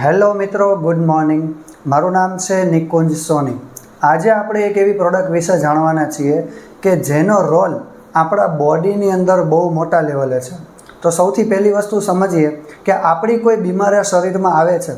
Hello મિત્રો, good morning. મારું નામ છે નિકુંજ સોની. આજે આપણે એક એવી પ્રોડક્ટ વિશે જાણવાના છીએ કે જેનો રોલ આપણા બોડીની અંદર બહુ મોટા લેવલે છે. તો સૌથી પહેલી વસ્તુ સમજીએ કે આપણી કોઈ બીમારી શરીરમાં આવે છે.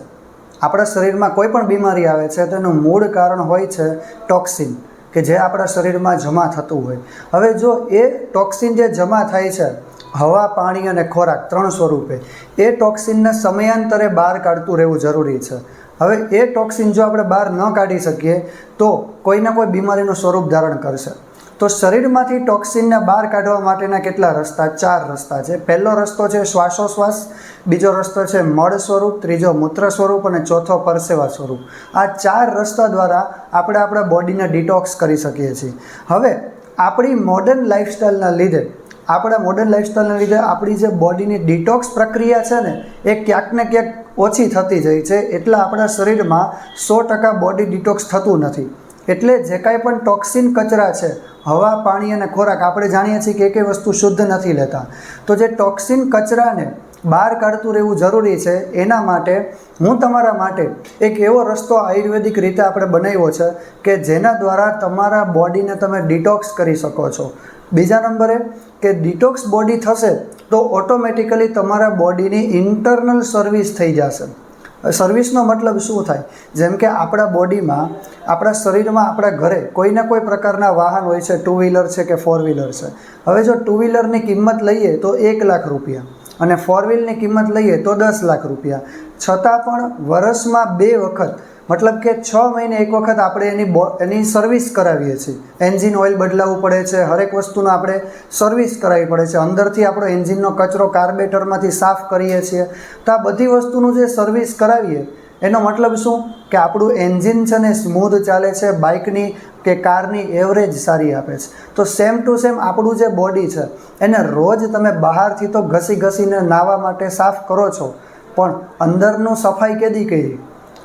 આપણા શરીરમાં કોઈ પણ બીમારી આવે છે તેનું મૂળ કારણ હોય છે ટોક્સિન કે જે આપણા શરીરમાં જમા થતું હોય. હવે જો એ ટોક્સિન જે જમા થાય છે હવા, પાણી અને ખોરાક ત્રણ સ્વરૂપે. એ ટોક્સિનને સમયાંતરે બહાર કાઢતું રહેવું જરૂરી છે. હવે એ ટોક્સિન જો આપણે બહાર ન કાઢી શકીએ, તો કોઈને કોઈ બીમારીનું સ્વરૂપ ધારણ કરશે. તો શરીરમાંથી ટોક્સિનને બહાર કાઢવા માટેના કેટલા રસ્તા? ચાર રસ્તા છે. પહેલો રસ્તો છે શ્વાસોશ્વાસ, બીજો રસ્તો છે મળ સ્વરૂપ, ત્રીજો મૂત્ર સ્વરૂપ અને ચોથો પરસેવા સ્વરૂપ. આ ચાર રસ્તા દ્વારા આપણે આપણા બોડીને ડિટોક્સ કરી શકીએ છીએ. હવે, આપણી મોડર્ન લાઈફસ્ટાઈલના લીધે આપણા મોડર્ન લાઈફસ્ટાઈલના લીધે આપણી જે બોડીની ડિટોક્સ પ્રક્રિયા છે ને, એ ક્યાંક ને ક્યાંક ઓછી થતી જાય છે. એટલે આપણા શરીરમાં સો ટકા બોડી ડિટોક્સ થતું નથી. એટલે જે કાંઈ પણ ટોક્સિન કચરા છે, હવા, પાણી અને ખોરાક, આપણે જાણીએ છીએ કે એકે વસ્તુ શુદ્ધ નથી લેતા. તો જે ટોક્સિન કચરાને બહાર કાઢતું રહેવું જરૂરી છે. એના માટે હું તમારા માટે એક એવો રસ્તો આયુર્વેદિક રીતે આપણે બનાવ્યો છે કે જેના દ્વારા તમારા બોડીને તમે ડિટોક્સ કરી શકો છો. બીજા નંબરે, કે ડિટોક્સ બોડી થશે તો ઓટોમેટિકલી તમારા બોડીની ઇન્ટરનલ સર્વિસ થઈ જશે. સર્વિસનો મતલબ શું થાય? જેમ કે આપણા બોડીમાં, આપણા શરીરમાં, આપણા ઘરે કોઈને કોઈ પ્રકારના વાહન હોય છે, ટુ વ્હીલર છે કે ફોર વ્હીલર છે. હવે જો ટુ વ્હીલરની કિંમત લઈએ તો એક લાખ રૂપિયા. અને ફોર વ્હીલની કિંમત લઈએ તો દસ લાખ રૂપિયા. છતાં પણ વર્ષમાં બે વખત, મતલબ કે છ મહિને એક વખત આપણે એની બો એની સર્વિસ કરાવીએ છીએ. એન્જિન ઓઇલ બદલાવવું પડે છે, હરેક વસ્તુનો આપણે સર્વિસ કરાવવી પડે છે. અંદરથી આપણો એન્જિનનો કચરો કાર્બેટરમાંથી સાફ કરીએ છીએ. તો આ બધી વસ્તુનું જે સર્વિસ કરાવીએ એનો મતલબ શું? કે આપણું એન્જિન છે ને સ્મૂધ ચાલે છે બાઇકની કે કારની એવરેજ સારી આપે છે. તો સેમ ટુ સેમ આપણું જે બોડી છે, એને રોજ તમે બહારથી તો ઘસી ઘસીને નાહવા માટે સાફ કરો છો, પણ અંદરનું સફાઈ કેદી કરી?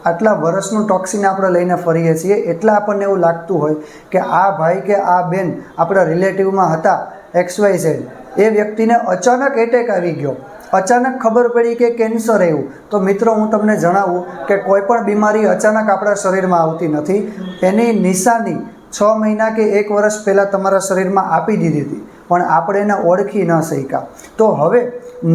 આટલા વર્ષનું ટોક્સિન આપણે લઈને ફરીએ છીએ. એટલે આપણને એવું લાગતું હોય કે આ ભાઈ કે આ બેન આપણા રિલેટિવમાં હતા એક્સ વાય ઝેડ એ વ્યક્તિને અચાનક એટેક આવી ગયો. અચાનક ખબર પડી કે કેન્સર આવ્યું. તો મિત્રો, હું તમને જણાવું કે કોઈ પણ બીમારી અચાનક આપણા શરીરમાં આવતી નથી. એની નિશાની છ મહિના કે એક વર્ષ પહેલાં તમારા શરીરમાં આપી દીધી હતી, પણ આપણે એને ઓળખી ન શક્યા. તો હવે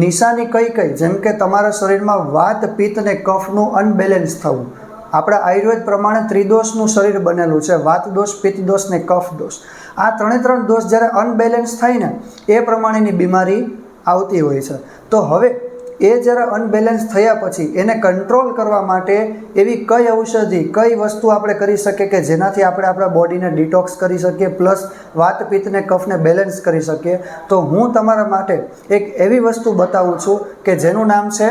નિશાની કઈ કઈ? જેમ કે તમારા શરીરમાં વાત, પિત્ત અને કફનું અનબેલેન્સ થવું. આપણા આયુર્વેદ પ્રમાણે ત્રિદોષનું શરીર બનેલું છે, વાત દોષ, પિત્ત દોષ ને કફ દોષ. આ ત્રણે ત્રણ દોષ જ્યારે અનબેલેન્સ થાય ને, એ પ્રમાણેની બીમારી આવતી હોય છે. તો હવે એ જ્યારે અનબેલેન્સ થયા પછી એને કંટ્રોલ કરવા માટે એવી કઈ ઔષધિ, કઈ વસ્તુ આપણે કરી શકીએ કે જેનાથી આપણે આપણા બોડીને ડિટોક્સ કરી શકીએ પ્લસ વાત કફને બેલેન્સ કરી શકીએ. તો હું તમારા માટે એક એવી વસ્તુ બતાવું છું કે જેનું નામ છે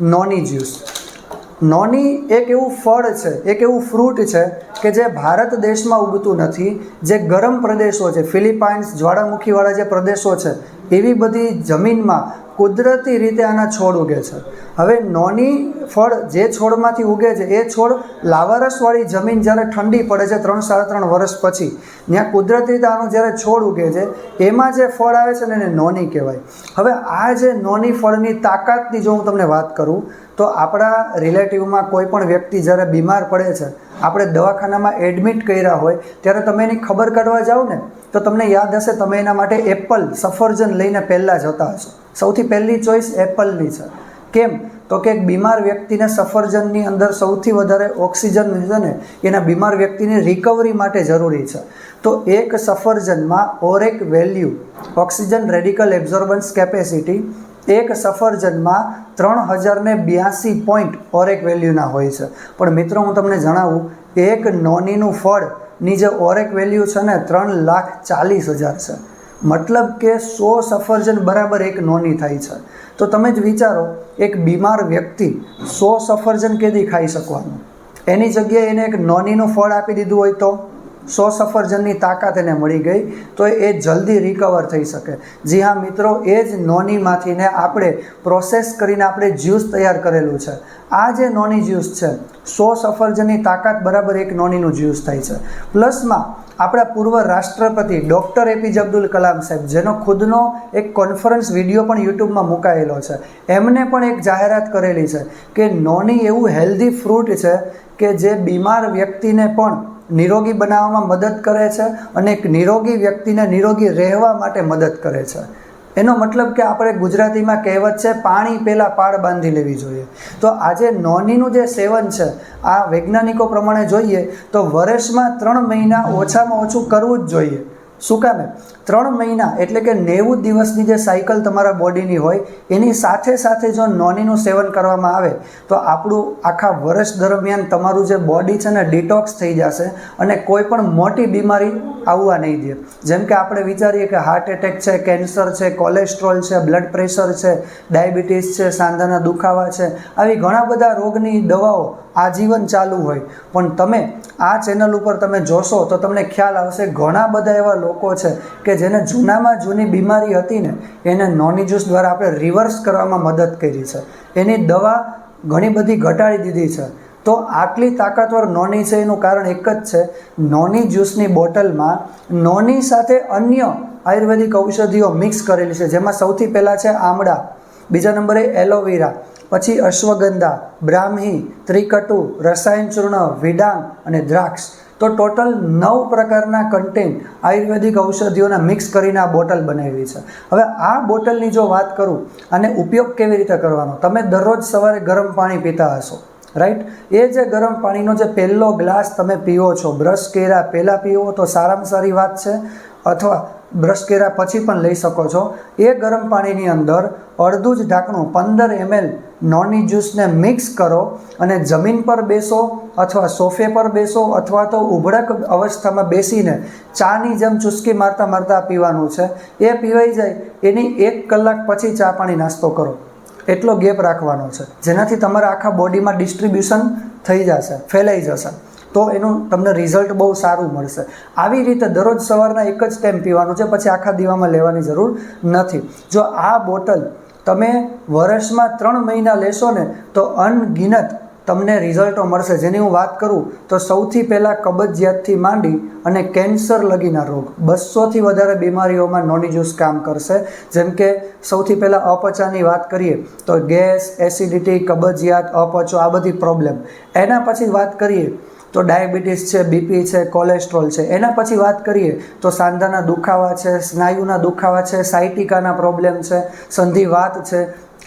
નોની જ્યુસ. નોની એક એવું ફળ છે, એક એવું ફ્રૂટ છે કે જે ભારત દેશમાં ઉગતું નથી, જે ગરમ પ્રદેશો છે, ફિલિપાઇન્સ જ્વાળામુખીવાળા જે પ્રદેશો છે એવી બધી જમીનમાં કુદરતી રીતે આના છોડ ઉગે છે. હવે નોની ફળ જે છોડમાંથી ઉગે છે, એ છોડ લાવારસવાળી જમીન જ્યારે ઠંડી પડે છે ત્રણ, સાડા ત્રણ વર્ષ પછી, ત્યાં કુદરતી રીતે આનો જ્યારે છોડ ઉગે છે, એમાં જે ફળ આવે છે ને એને નોની કહેવાય. હવે આ જે નોની ફળની તાકાતની જો હું તમને વાત કરું તો આપણા રિલેટિવમાં કોઈ પણ વ્યક્તિ જ્યારે બીમાર પડે છે, આપણે દવાખાનામાં એડમિટ કર્યા હોય, ત્યારે તમે એની ખબર કાઢવા જાઓ ને, તો તમને યાદ હશે તમે એના માટે એપલ સફરજન લઈને પહેલાં જતા હશો. સૌથી પહેલી ચોઈસ એપલની છે. કેમ? તો કે એક બીમાર વ્યક્તિને સફરજનની અંદર સૌથી વધારે ઓક્સિજન છે ને, એના બીમાર વ્યક્તિની રિકવરી માટે જરૂરી છે. તો એક સફરજનમાં ORAC value, oxygen radical absorbance capacity એક સફરજનમાં ત્રણ હજારને બ્યાસી પોઈન્ટ ઓરેક વેલ્યુના હોય છે. પણ મિત્રો, હું તમને જણાવું એક નોનીનું ફળની જે ઓરેક વેલ્યુ છે ને, ત્રણ લાખ ચાલીસ હજાર છે. મતલબ કે સો સફરજન બરાબર એક નોની થાય છે. તો તમે જ વિચારો, એક બીમાર વ્યક્તિ સો સફરજન કેદી ખાઈ શકવાનું? એની જગ્યાએ એને એક નોનીનું ફળ આપી દીધું હોય તો? સો સફરજનની તાકાત એને મળી ગઈ તો એ જલ્દી રિકવર થઈ શકે. જી હા, મિત્રો, એ જ નોનીમાંથીને આપણે પ્રોસેસ કરીને આપણે જ્યુસ તૈયાર કરેલું છે. આ જે નોની જ્યુસ છે સો સફરજનની તાકાત બરાબર એક નોનીનું જ્યુસ થાય છે. પ્લસમાં આપણા પૂર્વ રાષ્ટ્રપતિ ડૉક્ટર એપીજે અબ્દુલ કલામ સાહેબ, જેનો ખુદનો એક કોન્ફરન્સ વીડિયો પણ યુટ્યુબમાં મુકાયેલો છે. એમને પણ એક જાહેરાત કરેલી છે કે નોની એવું હેલ્ધી ફ્રૂટ છે કે જે બીમાર વ્યક્તિને પણ નિરોગી બનાવવામાં મદદ કરે છે અને એક નિરોગી વ્યક્તિને નિરોગી રહેવા માટે મદદ કરે છે. એનો મતલબ કે આપણે ગુજરાતીમાં કહેવત છે, પાણી પહેલાં પાળ બાંધી લેવી જોઈએ. તો આજે નોનીનું જે સેવન છે, આ વૈજ્ઞાનિકો પ્રમાણે જોઈએ તો વર્ષમાં ત્રણ મહિના ઓછામાં ઓછું કરવું જ જોઈએ. શું કામે ત્રણ મહિના એટલે કે નેવું દિવસની જે સાયકલ તમારા બોડીની હોય, એની સાથે સાથે જો નોનીનું સેવન કરવામાં આવે, તો આપણું આખા વર્ષ દરમિયાન તમારું જે બોડી છે ને ડિટોક્સ થઈ જશે અને કોઈ પણ મોટી બીમારી આવવા નહીં દે. જેમ કે આપણે વિચારીએ કે હાર્ટ એટેક છે કેન્સર છે કોલેસ્ટ્રોલ છે બ્લડ પ્રેશર છે ડાયાબિટીસ છે, સાંધાના દુખાવા છે, આવી ઘણા બધા રોગની દવાઓ આજીવન ચાલુ હોય. પણ તમે આ ચેનલ ઉપર તમે જોશો તો તમને ખ્યાલ આવશે, ઘણા બધા એવા લોકો છે કે જેને જૂનામાં જૂની બીમારી હતી ને, એને નોની જ્યુસ દ્વારા આપણે રિવર્સ કરવામાં મદદ કરી છે. એની દવા ઘણી બધી ઘટાડી દીધી છે. તો આટલી તાકાતવર નોની છે એનું કારણ એક જ છે, નોની જ્યુસની બોટલમાં નોની સાથે અન્ય આયુર્વેદિક ઔષધિઓ મિક્સ કરેલી છે. જેમાં સૌથી પહેલાં છે આમળા, બીજા નંબરે એલોવેરા, પછી અશ્વગંધા, બ્રાહ્મી, ત્રિકટુ, રસાયણ ચૂર્ણ, વિડાંગ અને દ્રાક્ષ. તો ટોટલ નવ પ્રકારના કન્ટેન્ટ આયુર્વેદિક ઔષધિઓના મિક્સ કરીને આ બોટલ બનાવી છે. હવે આ બોટલની જો વાત કરું અને ઉપયોગ કેવી રીતે કરવાનો? તમે દરરોજ સવારે ગરમ પાણી પીતા હશો રાઈટ એ જે ગરમ પાણીનો જે પહેલો ગ્લાસ તમે પીવો છો, બ્રશ કર્યા, પહેલાં પીવો તો સારામાં સારી વાત છે, અથવા બ્રશ કર્યા પછી પણ લઈ શકો છો. એ ગરમ પાણીની અંદર અડધું જ ઢાંકણું પંદર એમએલ નોની જ્યુસને મિક્સ કરો અને જમીન પર બેસો અથવા સોફે પર બેસો અથવા તો ઉભડક અવસ્થામાં બેસીને ચાની જેમ ચુસ્કી મારતા મારતા પીવાનું છે. એ પીવાઈ જાય, એની એક કલાક પછી ચા પાણી નાસ્તો કરો. એટલો ગેપ રાખવાનો છે. જેનાથી તમારા આખા બોડીમાં ડિસ્ટ્રીબ્યુશન થઈ જશે, ફેલાઈ જશે. તો એનું તમને રિઝલ્ટ બહુ સારું મળશે. આવી રીતે દરરોજ સવારના એક જ ટાઈમ પીવાનું છે, પછી આખા દીવામાં લેવાની જરૂર નથી. જો આ બોટલ તમે વર્ષમાં ત્રણ મહિના લેશો ને, તો અનગિનત તમને રિઝલ્ટો મળશે. જેની હું વાત કરું, તો સૌથી પહેલાં કબજિયાતથી માંડી અને કેન્સર લગીના રોગ. બસોથી વધારે બીમારીઓમાં નોની જ્યુસ કામ કરશે. જેમ કે સૌથી પહેલાં અપચાની વાત કરીએ, તો ગેસ, એસિડિટી, કબજિયાત, અપચો, આ બધી પ્રોબ્લેમ એના પછી વાત કરીએ તો ડાયાબિટીસ છે, બીપી છે, કોલેસ્ટ્રોલ છે. એના પછી વાત કરીએ તો સાંધાના દુખાવા છે, સ્નાયુના દુખાવા છે, સાયટિકાના પ્રોબ્લેમ છે સંધિવાત છે,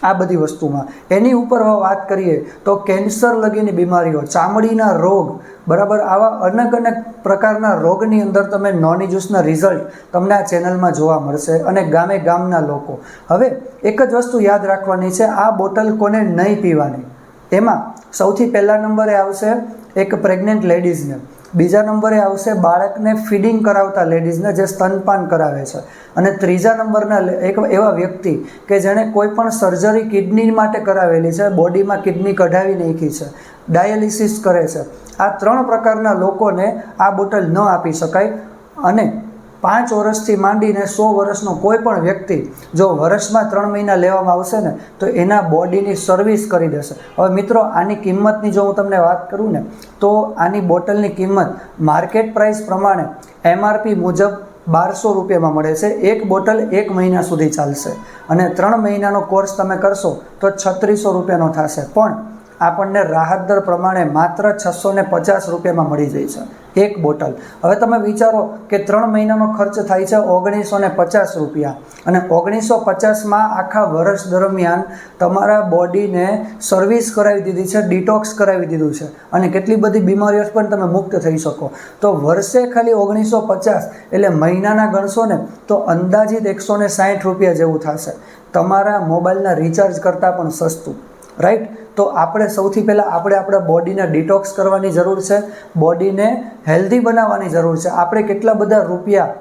આ બધી વસ્તુમાં. એની ઉપર વાત કરીએ તો કેન્સર લગીની બીમારીઓ, ચામડીના રોગ, બરાબર? આવા અનેક અનેક પ્રકારના રોગની અંદર તમે નોની જ્યુસના રિઝલ્ટ તમને આ ચેનલમાં જોવા મળશે અને ગામે ગામના લોકો. હવે એક જ વસ્તુ યાદ રાખવાની છે, આ બોટલ કોને નહીં પીવાની? એમાં સૌથી પહેલા નંબરે આવશે એક પ્રેગ્નન્ટ લેડીઝને બીજા નંબરે આવશે બાળકને ફીડિંગ કરાવતા લેડીઝને જે સ્તનપાન કરાવે છે. અને ત્રીજા નંબરના એક એવા વ્યક્તિ કે જેણે કોઈ પણ સર્જરી કિડની માટે કરાવેલી છે બોડીમાં કિડની કઢાવી નાખી છે ડાયાલિસિસ કરે છે. આ ત્રણ પ્રકારના લોકોને આ બોટલ ન આપી શકાય. અને પાંચ વર્ષથી માંડીને સો વર્ષનો કોઈ પણ વ્યક્તિ જો વર્ષમાં ત્રણ મહિના લેવામાં આવશે ને, તો એના બોડીની સર્વિસ કરી દેશે. હવે મિત્રો, આની કિંમતની જો હું તમને વાત કરું ને, તો આની બોટલની કિંમત માર્કેટ પ્રાઇસ પ્રમાણે એમઆરપી મુજબ બારસો રૂપિયામાં મળે છે. એક બોટલ એક મહિના સુધી ચાલશે. અને ત્રણ મહિનાનો કોર્સ તમે કરશો તો છત્રીસો રૂપિયાનો થશે. પણ આપણને રાહત દર પ્રમાણે માત્ર છસો ને પચાસ રૂપિયામાં મળી જાય છે. એક બોટલ. હવે તમે વિચારો કે ત્રણ મહિનાનો ખર્ચ થાય છે ઓગણીસો ને પચાસ રૂપિયા. અને ઓગણીસો પચાસમાં આખા વર્ષ દરમિયાન તમારા બોડીને સર્વિસ કરાવી દીધી છે, ડિટોક્સ કરાવી દીધું છે. અને કેટલી બધી બીમારીઓ પણ તમે મુક્ત થઈ શકો. તો વર્ષે ખાલી ઓગણીસો પચાસ એટલે મહિનાના ગણશો ને, તો અંદાજિત એકસો ને સાઠ રૂપિયા જેવું થશે. તમારા મોબાઈલના રિચાર્જ કરતાં પણ સસ્તું. રાઈટ તો આપણે સૌથી પહેલાં આપણે આપણા બોડીને ડિટોક્સ કરવાની જરૂર છે, બોડીને હેલ્ધી બનાવવાની જરૂર છે. આપણે કેટલા બધા રૂપિયા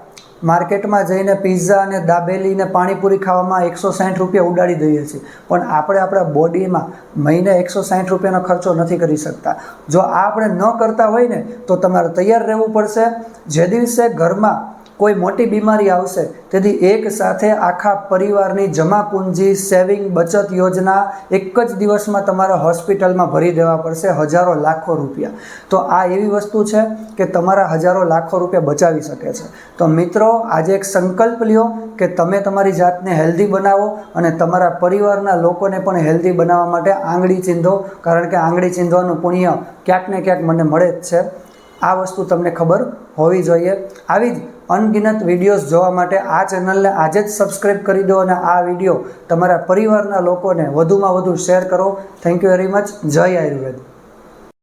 માર્કેટમાં જઈને પિઝા અને દાબેલી ને પાણીપુરી ખાવામાં એકસો સાઠ રૂપિયા ઉડાડી દઈએ છીએ. પણ આપણે આપણા બોડીમાં મહિને એકસો સાઠ રૂપિયાનો ખર્ચો નથી કરી શકતા. જો આ આપણે ન કરતા હોય ને, તો તમારે તૈયાર રહેવું પડશે. જે દિવસે ઘરમાં કોઈ મોટી બીમારી આવશે, તેથી એક સાથે આખા પરિવારની જમા પૂંજી, સેવિંગ, બચત યોજના એક જ દિવસમાં તમારે હોસ્પિટલમાં ભરી દેવા પડશે હજારો લાખો રૂપિયા. તો આ એવી વસ્તુ છે કે તમારા હજારો લાખો રૂપિયા બચાવી શકે છે. તો મિત્રો, આજે એક સંકલ્પ લ્યો કે તમે તમારી જાતને હેલ્ધી બનાવો અને તમારા પરિવારના લોકોને પણ હેલ્ધી બનાવવા માટે આંગળી ચીંધો, કારણ કે આંગળી ચીંધવાનું પુણ્ય ક્યાંક ને ક્યાંક મને મળે જ છે. આ વસ્તુ તમને ખબર હોવી જોઈએ. આવી જ અનગિનત વિડીયોઝ જોવા માટે આ ચેનલને આજે જ સબસ્ક્રાઈબ કરી દો અને આ વીડિયો તમારા પરિવારના લોકોને વધુમાં વધુ શેર કરો. થેન્ક યુ વેરી મચ જય આયુર્વેદ.